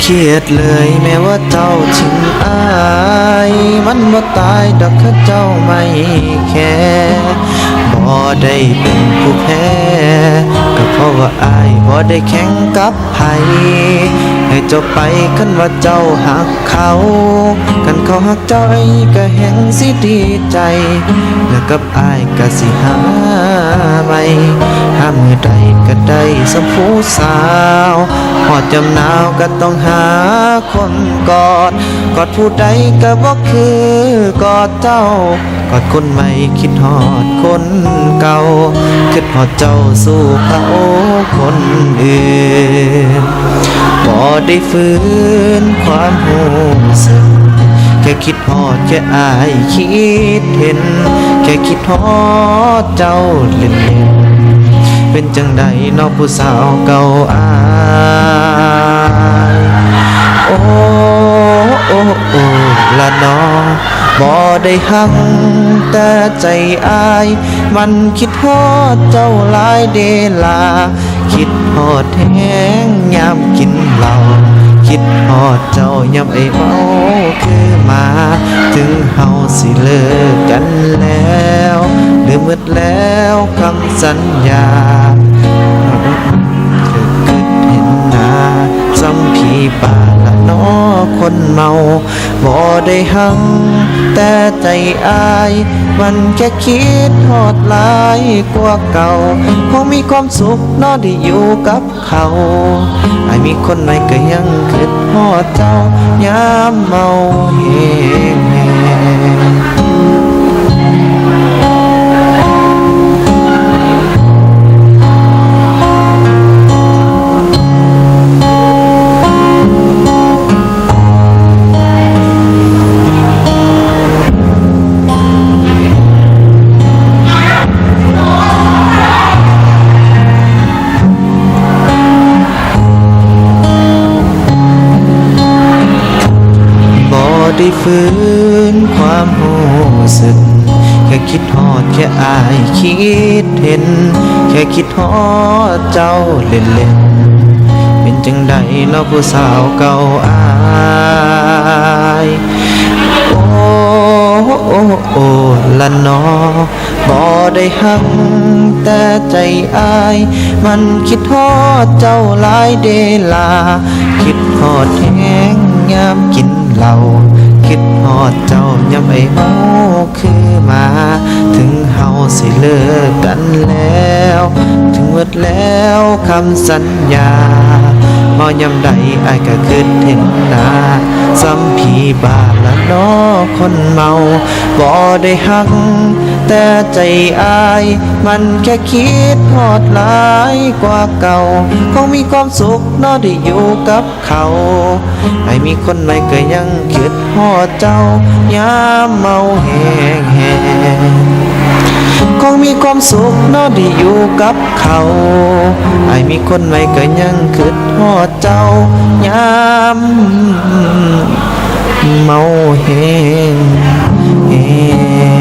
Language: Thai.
เครียดเลยแม้ว่าเจ้าชิงอายมันบ่ตายดอกข้าเจ้าไม่แค่บ่ได้เป็นผู้แพ้ก็เพราะว่าอายบ่ได้แข่งกับไผ ให้เจ้าไปคันว่าเจ้าหักเขากันเขาหักเจ้าไอ้ก็แห่งสิดีใจ แล้วกับอายก็สิหาไม่หามมือใดก็ได้สมผู้สาวหอดจำหนาวก็ต้องหาคนกอด กอดผู้ใดก็บอกคือกอดเจ้ากอดคนใหม่คิดหอดคนเก่าคิดหอดเจ้าสู้เขาคนอื่น ได้ฟื้นความหูสึกแค่คิดฮอดแค่อายคิดเห็น แค่คิดฮอดเจ้าเล่นเล่นๆเป็นจังใดนอกผู้สาวเก่าอายโอ้โอ้โอ้ละนอ บ่ได้หักแต่ใจอาย มันคิดฮอดเจ้าหลายเดลา คิดฮอดแห้งยามกินเหล้าคิดฮอดเจ้ายามไอ้เมาคือมา ถึงเฮาสิเลิกกันแล้วลืมหมดแล้วคำสัญญาเธอเกิดเห็นหน้าจำพี่ป่าละเนอ คนเมาบ่ได้หัง แต่ใจอาย มันแค่คิดฮอดลายกว่าเก่าคงมีความสุขนอได้อยู่กับเขาไอ้มีคนใหม่ก็ยังคิดฮอดเจ้ายามเมาเฮงแฮง ได้ฟื้นความหูสึก แค่คิดฮอดแค่อายคิดเห็น แค่คิดฮอดเจ้าเล่นเล่นเป็นจังใดเนาะผู้สาวเก่าอายโอ้โอ้โอ้ละนอบ่ได้หักแต่ใจอาย มันคิดฮอดเจ้าหลายเดลา คิดฮอดแห้งยามกินเหล้า คิดหอดเจ้ายามไอ้เมาคือมา ถึงเฮาสิเลิกกันแล้ว ถึงหมดแล้วคำสัญญาพอยาใดไอ้ก็คืนเห็นหน้าซ้ำผีบาละนอคนเมาบ่ได้หัก แต่ใจอาย มันแค่คิดฮอดหลายกว่าเก่าคงมีความสุขนอได้อยู่กับเขาไอ้มีคนใหม่ก็ยังคิดฮอดเจ้ายามเมาแหงแหงคงมีความสุขนอได้อยู่กับเขาไอ้มีคนใหม่ก็ยังคิดฮอดเจ้ายามเมาแหงแหง